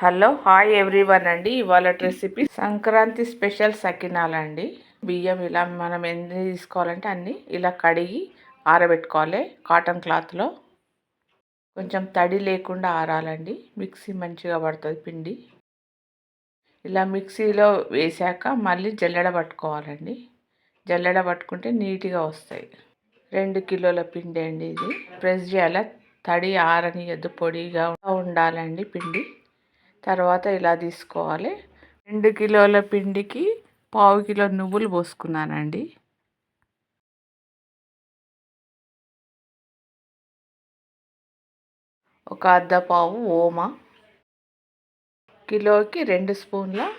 Hello hi everyone అండి. ఇవాళ recipe Sankranti special సకినాలండి. బియ్యం ఇలా మనం ఎన్ని తీసుకోవాలంటే అన్ని ఇలా కడిగి ఆరబెట్టుకోవాలి కాటన్ క్లాత్లో. కొంచెం తడి లేకుండా ఆరాలండి. మిక్సీ మంచిగా పడుతుంది పిండి. ఇలా మిక్సీలో వేసాక మళ్ళీ జల్లెడ పట్టుకోవాలండి. జల్లెడ పట్టుకుంటే నీట్గా వస్తాయి. రెండు కిలోల పిండి అండి ఇది. ప్రెస్ చేయాలి? తడి ఆరనియద్దు పొడిగా ఉండాలండి పిండి. తర్వాత ఇలా తీసుకోవాలి. రెండు కిలోల పిండికి పావు కిలో నువ్వులు పోసుకున్నానండి. ఒక అర్ధ పావు ఓమ. కిలోకి రెండు స్పూన్ల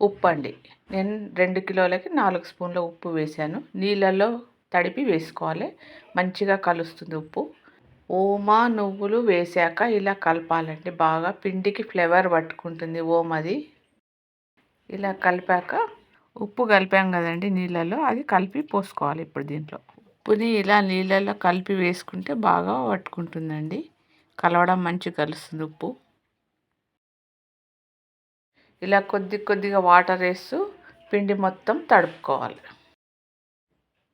ఉప్పు అండి నేను రెండు కిలోలకి నాలుగు స్పూన్ల ఉప్పు వేసాను. నీళ్ళల్లో తడిపి వేసుకోవాలి. మంచిగా కలుస్తుంది ఉప్పు. ఓమా నువ్వులు వేసాక ఇలా కలపాలండి. బాగా పిండికి ఫ్లేవర్ పట్టుకుంటుంది ఓమది. ఇలా కలిపాక ఉప్పు కలిపాం కదండి నీళ్ళలో అది కలిపి పోసుకోవాలి ఇప్పుడు దీంట్లో. ఉప్పుని ఇలా నీళ్ళల్లో కలిపి వేసుకుంటే బాగా పట్టుకుంటుందండి. కలవడం మంచిగా కలుస్తుంది ఉప్పు. ఇలా కొద్ది కొద్దిగా వాటర్ వేస్తూ పిండి మొత్తం తడుపుకోవాలి.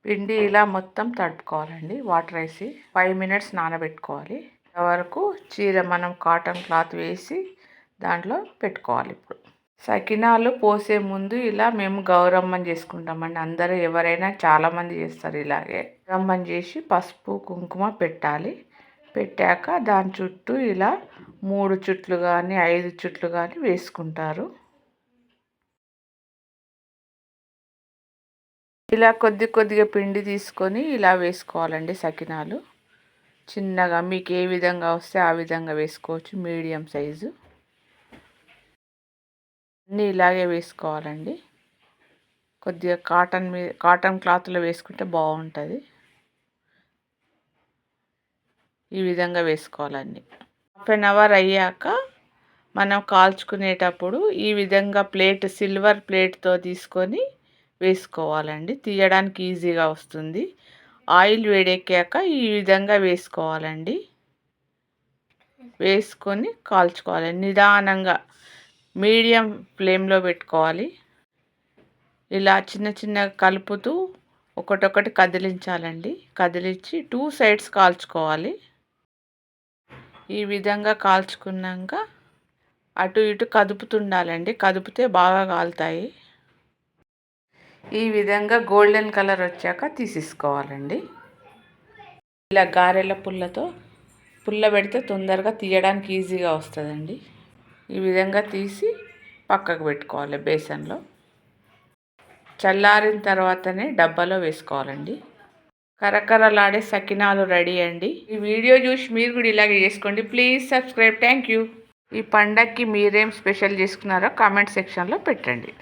పిండి ఇలా మొత్తం తడుపుకోవాలండి. వాటర్ వేసి ఫైవ్ మినిట్స్ నానబెట్టుకోవాలి. వరకు చీర మనం కాటన్ క్లాత్ వేసి దాంట్లో పెట్టుకోవాలి ఇప్పుడు. సకినాలు పోసే ముందు ఇలా మేము గౌరమ్మని చేసుకుంటామండి. అందరూ ఎవరైనా చాలామంది చేస్తారు ఇలాగే. గౌరమ్మని చేసి పసుపు కుంకుమ పెట్టాలి. పెట్టాక దాని చుట్టూ ఇలా మూడు చుట్లు కానీ ఐదు చుట్లు కానీ వేసుకుంటారు. ఇలా కొద్ది కొద్దిగా పిండి తీసుకొని ఇలా వేసుకోవాలండి సకినాలు. చిన్నగా మీకు ఏ విధంగా వస్తే ఆ విధంగా వేసుకోవచ్చు మీడియం సైజు. అన్నీ ఇలాగే వేసుకోవాలండి. కొద్దిగా కాటన్ మీద కాటన్ క్లాత్లో వేసుకుంటే బాగుంటుంది. ఈ విధంగా వేసుకోవాలండి హాఫ్ అన్ అవర్ అయ్యాక మనం కాల్చుకునేటప్పుడు ఈ విధంగా ప్లేట్ సిల్వర్ ప్లేట్తో తీసుకొని వేసుకోవాలండి. తీయడానికి ఈజీగా వస్తుంది. ఆయిల్ వేడెక్కాక ఈ విధంగా వేసుకోవాలండి. వేసుకొని కాల్చుకోవాలి. నిదానంగా మీడియం ఫ్లేమ్లో పెట్టుకోవాలి. ఇలా చిన్న చిన్న కలుపుతూ ఒకటొకటి కదిలించాలండి. కదిలించి టూ సైడ్స్ కాల్చుకోవాలి. ఈ విధంగా కాల్చుకున్నాక అటు ఇటు కదుపుతుండాలండి. కదిపితే బాగా కాలుతాయి. ఈ విధంగా గోల్డెన్ కలర్ వచ్చాక తీసేసుకోవాలండి. ఇలా గారెల పుల్లతో పుల్ల పెడితే తొందరగా తీయడానికి ఈజీగా వస్తుందండి. ఈ విధంగా తీసి పక్కకు పెట్టుకోవాలి బేసన్లో. చల్లారిన తర్వాతనే డబ్బాలో వేసుకోవాలండి. కరకరలాడే సకినాలు రెడీ అండి. ఈ వీడియో చూసి మీరు కూడా ఇలాగే చేసుకోండి. Please subscribe. Thank you. ఈ పండగకి మీరేం స్పెషల్ చేసుకున్నారో కామెంట్ సెక్షన్లో పెట్టండి.